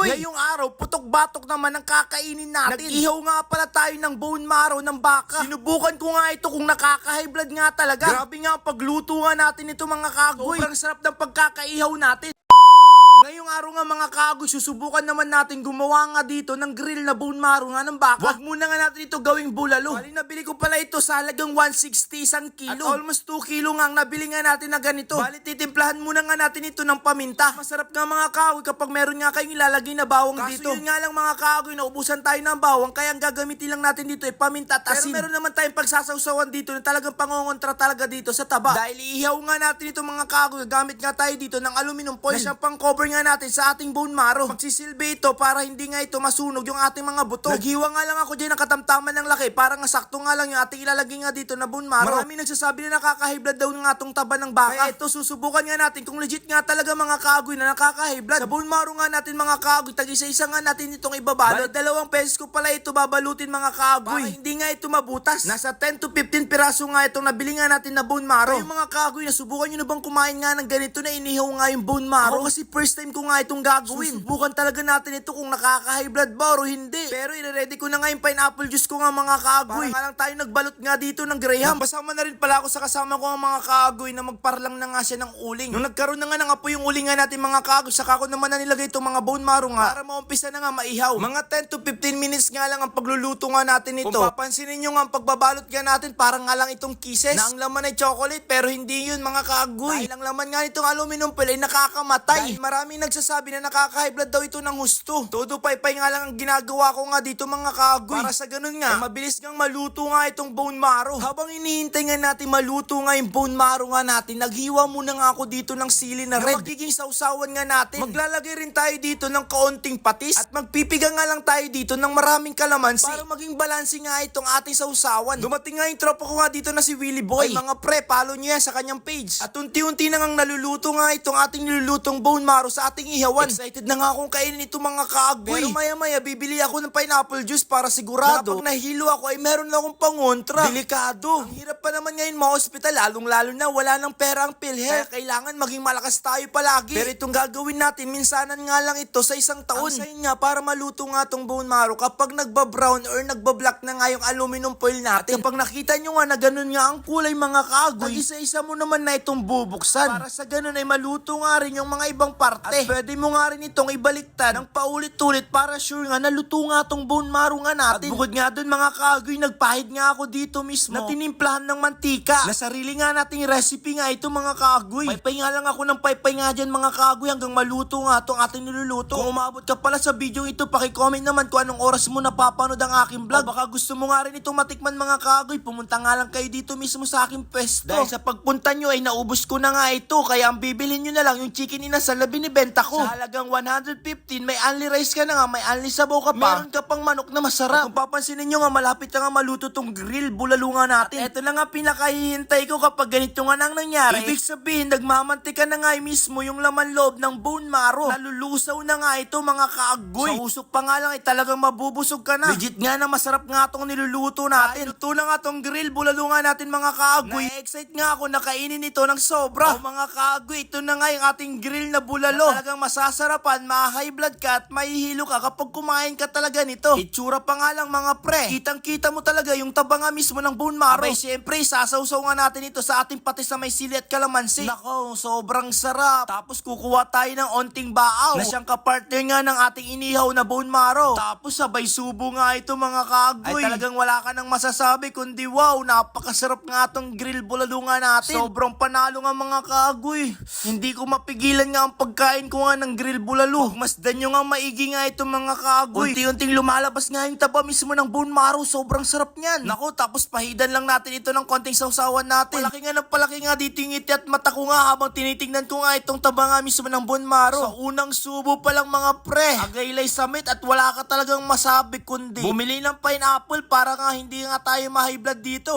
kaagoy. Ngayong araw, putok-batok naman ang kakainin natin. Nag-ihaw nga pala tayo ng bone marrow ng baka. Sinubukan ko nga ito kung nakaka-high blood nga talaga. Grabe nga ang pagluto nga natin ito mga kaagoy. Sobrang sarap ng pagkakaihaw natin. Araw nga mga kagoy, susubukan naman natin gumawa nga dito ng grill na bone marrow nga ng baka. Wag muna nga natin ito gawing bulalo. Bali nabili ko pala ito sa halagang 160 isang kilo. At almost 2 kilo nga ang nabili nga natin na ganito. Bali titimplahan muna nga natin ito ng paminta. Masarap nga mga kagoy kapag meron nga kayong ilalagay na bawang Kaso dito. yun nga lang mga kagoy, naubusan tayo ng bawang kaya ang gagamitin lang natin dito ay paminta at asin. Pero meron naman tayong pagsasawsawan dito na talagang pangongontra talaga dito sa taba. Dahil iihaw nga natin ito mga kagoy, gamit nga tayo dito ng aluminum foil na siyang pang cover nga natin sa ating bone marrow. Magsisilbi ito para hindi nga ito masunog yung ating mga buto. Naghiwa nga lang ako dyan ng katamtaman ng laki para nga sakto nga lang yung ating ilalagay nga dito na bone marrow. Marami nagsasabi na nakaka-high blood daw ng atong taba ng baka. Kaya ito susubukan nga natin kung legit nga talaga mga kagoy na nakaka-high blood. Sa bone marrow nga natin mga kagoy, tag-isa-isa nga natin itong ibabalot. Bali, dalawang beses ko pala ito babalutin mga kagoy. Para hindi nga ito mabutas. Nasa 10 to 15 piraso nga itong nabili nga natin na bone marrow. Kayo mga kagoy, nasubukan nyo na bang kumain nga ng ganito na inihaw nga yung bone marrow? Ako kasi first time ko nga itong gagawin. Susubukan talaga natin ito kung nakaka-high blood ba o hindi. Pero ire-ready ko na nga yung pineapple juice ko nga mga kagoy. Para nga lang tayo nagbalot nga dito ng graham. Basama na rin pala ako sa kasama ko nga mga kagoy na magparlang na nga siya ng uling. Nung nagkaroon na nga ng apoy yung uling nga natin mga kagoy, saka ko naman na nilagay itong mga bone marrow nga para maumpisa na nga maihaw. Mga 10 to 15 minutes nga lang ang pagluluto nga natin ito. Kung papansinin nyo nga ang pagbabalot nga natin, parang nga lang itong kisses na ang laman ay chocolate pero hindi yun mga kagoy. Dahil ang laman nga nitong aluminum foil ay nakakamatay. Dahil maraming nagsasabi na nakaka-high blood daw ito ng husto. Todo paypay nga lang ang ginagawa ko nga dito mga kagoy. Para sa ganun nga, eh, mabilis ngang maluto nga itong bone marrow. Habang inihintay nga natin maluto nga yung bone marrow nga natin, naghiwa muna nga ako dito ng sili na red. magiging sausawan nga natin. Maglalagay rin tayo dito ng kaunting patis at magpipiga nga lang tayo dito ng maraming kalamansi para maging balanse nga itong ating sausawan. Dumating nga yung tropa ko nga dito na si Willie Boy. Ay, mga pre, follow nyo yan sa kanyang page. At unti-unti na ngang naluluto nga itong ating nilulutong bone marrow sa ating ihawan. Excited na nga akong kainin ito mga kaagoy. Pero maya-maya bibili ako ng pineapple juice para sigurado. Kapag nahilo ako ay meron na akong pangontra. Delikado. Ang hirap pa naman ngayon ma-hospital lalong-lalo na wala nang pera ang PhilHealth. Kaya kailangan maging malakas tayo palagi. Pero itong gagawin natin, minsanan nga lang ito sa isang taon. Ang sign nga para maluto nga tong bone marrow kapag nagba-brown or nagba-black na nga yung aluminum foil natin. At kapag nakita nyo nga na ganun nga ang kulay mga kaagoy, isa-isa mo naman na itong bubuksan. Para sa ganun ay maluto nga rin yung mga ibang parte. At pwede mo nga rin itong ibaliktad ng paulit-ulit para sure nga naluto nga tong bone marrow nga natin. At bukod nga dun mga kaagoy, nagpahid nga ako dito mismo na tinimplahan ng mantika. Na sarili nga nating recipe nga ito mga kaagoy. Paypay nga lang ako ng paypay nga dyan mga kaagoy hanggang maluto nga itong ating niluluto. Kung umabot ka pala sa video ito, pakicomment naman kung anong oras mo napapanood ang aking vlog. O baka gusto mo nga rin itong matikman mga kaagoy, pumunta nga lang kayo dito mismo sa aking pesto. Dahil sa pagpunta nyo ay naubos ko na nga ito, kaya ang bibilhin nyo na lang yung chicken ina sa labi ni benta ko. Sa halagang 115, may only rice ka na nga, may only sabaw ka pa. Meron ka pang manok na masarap. At kung papansinin nyo nga, malapit na nga maluto tong grill bulalo nga natin. At eto na nga pinakahihintay ko kapag ganito nga nang nangyari. Ibig sabihin, nagmamantika na nga mismo yung laman loob ng bone marrow. Nalulusaw na nga ito mga kaagoy. Sa usok pa nga lang ay talagang mabubusog ka na. Legit nga na masarap nga tong niluluto natin. Luto na nga tong grill bulalo nga natin mga kaagoy. Na-excite nga ako na kainin ito ng sobra. O mga kaagoy, ito na nga yung ating grill na bulalo. Na talagang masasarapan, ma-high blood ka at mahihilo ka kapag kumain ka talaga nito. Itsura pa nga lang mga pre. Kitang-kita mo talaga yung taba nga mismo ng bone marrow. Abay, syempre, sasawsaw nga natin ito sa ating patis na may sili at kalamansi. Nako, sobrang sarap. Tapos kukuha tayo ng onting baaw na siyang kapartner nga ng ating inihaw na bone marrow. Tapos sabay subo nga ito mga kagoy. Ay talagang wala ka nang masasabi kundi wow, napakasarap nga tong grill bulalo nga natin. Sobrang panalo nga mga kagoy. Hindi ko mapigilan nga ang pagkain ko nga ng grill bulalo. Masdan nyo nga maigi nga ito mga kagoy. Unti-unting lumalabas nga yung taba mismo ng bone marrow. Sobrang sarap niyan. Nako, tapos pahidan lang natin ito ng konting sausawan natin. Palaki nga ng palaki nga dito yung ngiti at mata ko nga habang tinitingnan ko nga itong taba nga mismo ng bone marrow. Sa unang subo pa lang mga pre, agaylay samit at wala ka talagang masabi kundi bumili ng pineapple para nga hindi nga tayo ma-high blood dito.